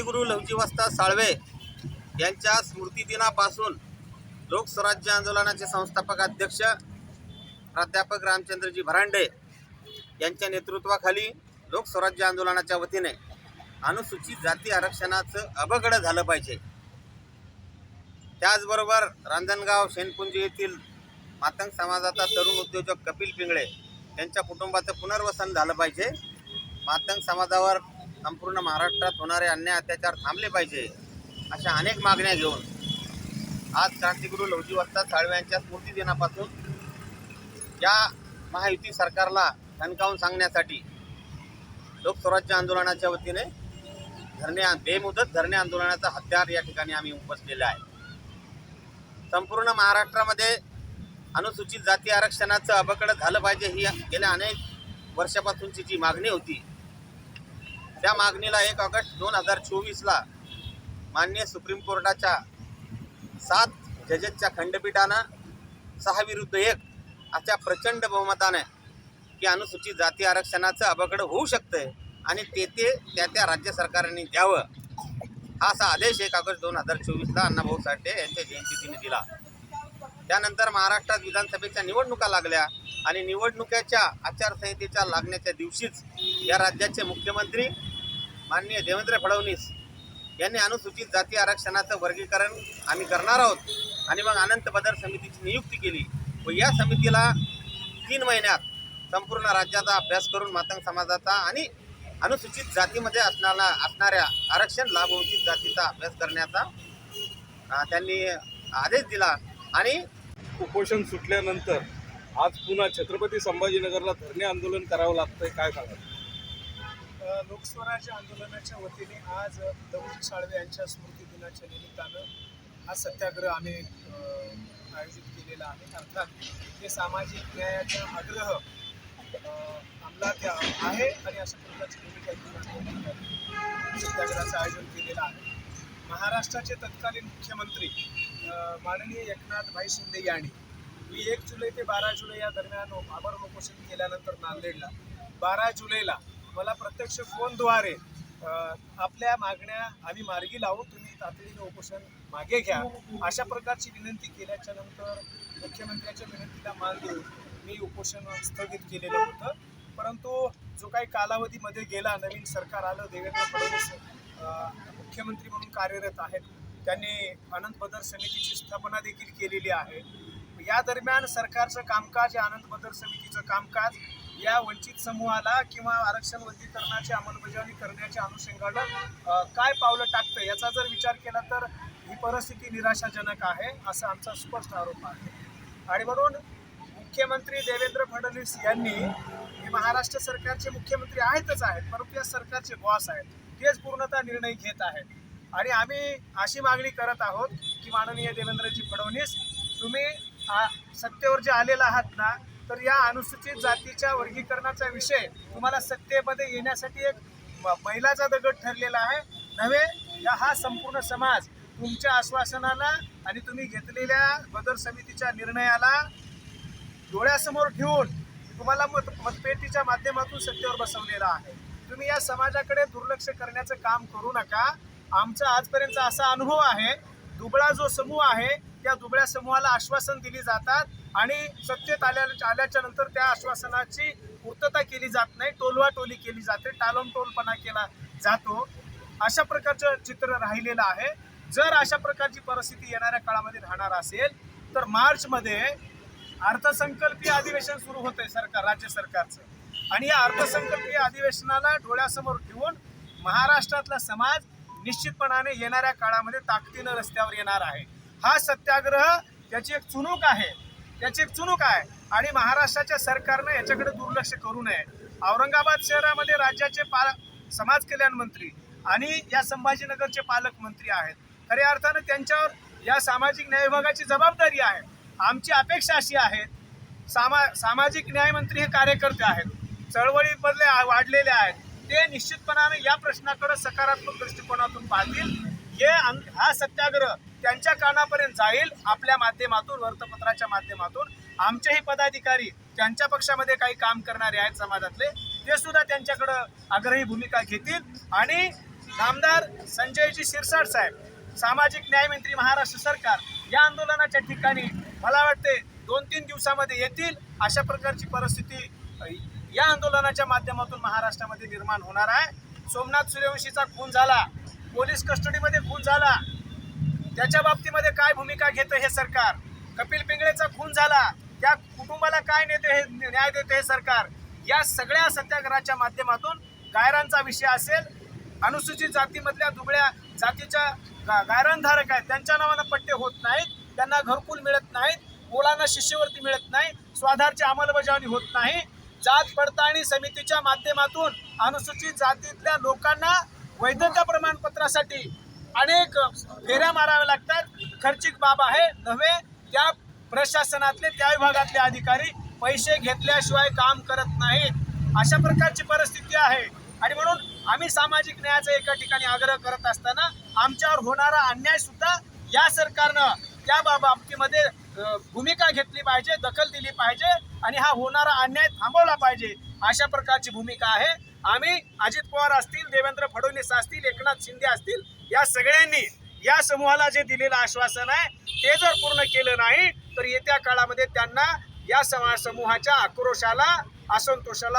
क्रांतिगुरू लवजीवस्ता साळवे यांच्या स्मृतिदिनापासून लोकस्वराज्य आंदोलनाचे संस्थापक अध्यक्ष प्राध्यापक रामचंद्रजी भरांडे यांच्या नेतृत्वाखाली लोकस्वराज्य आंदोलनाच्या वतीने अनुसूचित जाती आरक्षणाचं अबगड झालं पाहिजे. त्याचबरोबर रांजणगाव शेनपुंजी येथील मातंग समाजाचा तरुण उद्योजक कपिल पिंगळे यांच्या कुटुंबाचं पुनर्वसन झालं पाहिजे. मातंग समाजावर संपूर्ण महाराष्ट्रात होणारे अन्याय अत्याचार थांबले पाहिजे अशा अनेक मागण्या घेऊन आज क्रांतिगुरू लवजी वस्ताद साळवे यांच्या स्मृती दिनापासून या महायुती सरकारला ठणकावून सांगण्यासाठी लोकस्वराज्य आंदोलनाच्या वतीने धरणे बेमुदत धरणे आंदोलनाचा हत्यार या ठिकाणी आम्ही उपसलेला आहे. संपूर्ण महाराष्ट्रामध्ये अनुसूचित जाती आरक्षणाचं अबकडं झालं पाहिजे ही गेल्या अनेक वर्षापासूनची जी मागणी होती त्या मागणीला एक ऑगस्ट दोन हजार चोवीसला माननीय सुप्रीम कोर्टाच्या सात जजेसच्या खंडपीठानं सहा विरुद्ध एक अशा प्रचंड बहुमताने की अनुसूचित जाती आरक्षणाचं अबकड होऊ शकतं आणि ते ते त्या त्या राज्य सरकारने द्यावं. हा असा आदेश एक ऑगस्ट दोन हजार चोवीसला अण्णाभाऊ साठे यांच्या जयंतीदिनी दिला. त्यानंतर महाराष्ट्रात विधानसभेच्या निवडणुका लागल्या आणि निवडणुकीच्या आचारसंहितेच्या लागण्याच्या दिवशीच या राज्याचे मुख्यमंत्री माननीय देवेंद्र फडणवीस यांनी अनुसूचित जाती आरक्षणाचं वर्गीकरण आम्ही करणार आहोत. आणि मग अनंत बदर समितीची नियुक्ती केली. व या समितीला तीन महिन्यात संपूर्ण राज्याचा अभ्यास करून मातंग समाजाचा आणि अनुसूचित जातीमध्ये असणारा असणाऱ्या आरक्षण लाभवंचित जातीचा अभ्यास करण्याचा त्यांनी आदेश दिला. आणि कुपोषण सुटल्यानंतर आज पुन्हा छत्रपती संभाजीनगरला धरणे आंदोलन करावं लागतंय. काय सांगा लोकस्वराज्य आंदोलनाच्या वतीने आज दौजी साळवे यांच्या स्मृती दिनाच्या निमित्तानं हा सत्याग्रह आम्ही आयोजित केलेला आहे. अर्थात हे सामाजिक न्यायाचा आग्रह अंमलात आहे आणि अशा प्रकारची भूमिका सत्याग्रहाचं आयोजन केलेलं आहे. महाराष्ट्राचे तत्कालीन मुख्यमंत्री माननीय एकनाथ भाई शिंदे यांनी मी एक जुलै ते बारा जुलै या दरम्यान आभार उपोषण केल्यानंतर नांदेडला बारा जुलैला मला प्रत्यक्ष फोनद्वारे आपल्या मागण्या आम्ही मार्गी लावू तुम्ही तातडीने उपोषण मागे घ्या अशा प्रकारची विनंती केल्याच्यानंतर मुख्यमंत्र्याच्या विनंतीला मान देऊन मी उपोषण स्थगित केलेलं होतं. परंतु जो काही कालावधीमध्ये गेला नवीन सरकार आलं देवेंद्र फडणवीस मुख्यमंत्री म्हणून कार्यरत आहेत त्यांनी आनंद बदर समितीची स्थापना देखील केलेली आहे. या दरम्यान सरकारचं कामकाज या आनंद बदर समितीचं कामकाज या वंचित समूहाला किंवा आरक्षण वर्गीकरणाची अंमलबजावणी करण्याच्या अनुषंगानं काय पावलं टाकतं याचा जर विचार केला तर ही परिस्थिती निराशाजनक आहे असा आमचा स्पष्ट आरोप आहे. आणि म्हणून मुख्यमंत्री देवेंद्र फडणवीस यांनी हे महाराष्ट्र सरकारचे मुख्यमंत्री आहेतच आहेत परंतु या सरकारचे बॉस आहेत. तेच पूर्णतः निर्णय घेत आहेत. आणि आम्ही अशी मागणी करत आहोत की माननीय देवेंद्रजी फडणवीस तुम्ही आ, सत्तेवर जे आलेला आहात ना तर या अनुसूचित जातीच्या वर्गीकरणाचा विषय तुम्हाला सत्तेमध्ये येण्यासाठी एक म- मैलाचा दगड ठरलेला आहे. नव्हे या हा संपूर्ण समाज तुमच्या आश्वासनाला आणि तुम्ही घेतलेल्या बदर समितीच्या निर्णयाला डोळ्यासमोर ठेवून तुम्हाला मत मतपेटीच्या माध्यमातून सत्तेवर बसवलेला आहे. तुम्ही या समाजाकडे दुर्लक्ष करण्याचं काम करू नका. आमचा आजपर्यंतचा असा अनुभव आहे दुबळा जो समूह आहे त्या दुबळ्या समूहाला आश्वासन दिली जातात. आणि सत्तेत आल्या आल्याच्यानंतर त्या आश्वासनाची पूर्तता केली जात नाही. टोलवाटोली केली जाते. टालमटोलपणा केला जातो. अशा प्रकारचं चित्र राहिलेलं आहे. जर अशा प्रकारची परिस्थिती येणाऱ्या काळामध्ये राहणार असेल तर मार्चमध्ये अर्थसंकल्पीय अधिवेशन सुरू होतंय सरकार राज्य सरकारचं. आणि या अर्थसंकल्पीय अधिवेशनाला डोळ्यासमोर ठेवून महाराष्ट्रातला समाज निश्चितपणाने येणाऱ्या काळामध्ये ताकदीनं रस्त्यावर येणार आहे. हा सत्याग्रह त्याची एक चुणूक आहे. याची एक चुणूक आहे. आणि महाराष्ट्राच्या सरकारनं याच्याकडे दुर्लक्ष करू नये. औरंगाबाद शहरामध्ये राज्याचे पाल समाज कल्याण मंत्री आणि या संभाजीनगरचे पालकमंत्री आहेत. खऱ्या अर्थानं त्यांच्यावर या सामाजिक न्याय विभागाची जबाबदारी आहे. आमची अपेक्षा अशी आहे सामा सामाजिक न्यायमंत्री हे कार्यकर्ते आहेत. चळवळीमधले आ- वाढलेले आहेत. ते निश्चितपणाने या प्रश्नाकडे सकारात्मक दृष्टिकोनातून पाहतील. हे आम- हा सत्याग्रह त्यांच्या कानापर्यंत जाईल आपल्या माध्यमातून वृत्तपत्राच्या माध्यमातून. आमचेही पदाधिकारी त्यांच्या पक्षामध्ये काही काम करणारे आहेत समाजातले. ते सुद्धा त्यांच्याकडं आग्रही भूमिका घेतील. आणि नामदार संजयजी शिरसाट साहेब सामाजिक न्यायमंत्री महाराष्ट्र सरकार या आंदोलनाच्या ठिकाणी मला वाटते दोन तीन दिवसामध्ये येतील. अशा प्रकारची परिस्थिती या आंदोलनाच्या माध्यमातून महाराष्ट्रामध्ये निर्माण होणार आहे. सोमनाथ सूर्यवंशीचा खून झाला. पोलीस कस्टडीमध्ये खून झाला. त्याच्या बाबतीमध्ये काय भूमिका घेतं हे सरकार? कपिल पिंगळेचा खून झाला. त्या कुटुंबाला काय नेते हे न्याय देते हे सरकार? या सगळ्या सत्याग्रहाच्या माध्यमातून गायरांचा विषय असेल अनुसूचित जातीमधल्या दुबळ्या जातीच्या गा- गायरानधारक आहेत. त्यांच्या नावानं पट्टे होत नाहीत. त्यांना घरकुल मिळत नाहीत. मुलांना शिष्यवृत्ती मिळत नाही. स्वाधारची अंमलबजावणी होत नाही. जात पडताळणी समितीच्या माध्यमातून अनुसूचित जातीतल्या लोकांना वैधता प्रमाणपत्रासाठी अनेक फेऱ्या माराव्या लागतात. खर्चिक बाब आहे. नव्हे त्या प्रशासनातले त्या विभागातले अधिकारी पैसे घेतल्याशिवाय काम करत नाहीत. अशा प्रकारची परिस्थिती आहे. आणि म्हणून आम्ही सामाजिक न्यायाचा एका ठिकाणी आग्रह करत असताना आमच्यावर होणारा अन्याय सुद्धा या सरकारनं त्या बा- बाबतीमध्ये भूमिका घेतली पाहिजे दखल दिली पाहिजे आणि हा होणारा अन्याय थांबवला पाहिजे अशा प्रकारची भूमिका आहे. आम्ही अजित पवार असतील देवेंद्र फडणवीस असतील एकनाथ शिंदे असतील या सगळ्यांनी या समूहाला जे दिलेलं आश्वासन आहे ते जर पूर्ण केलं नाही तर येत्या काळामध्ये त्यांना या समा समूहाच्या आक्रोशाला असंतोषाला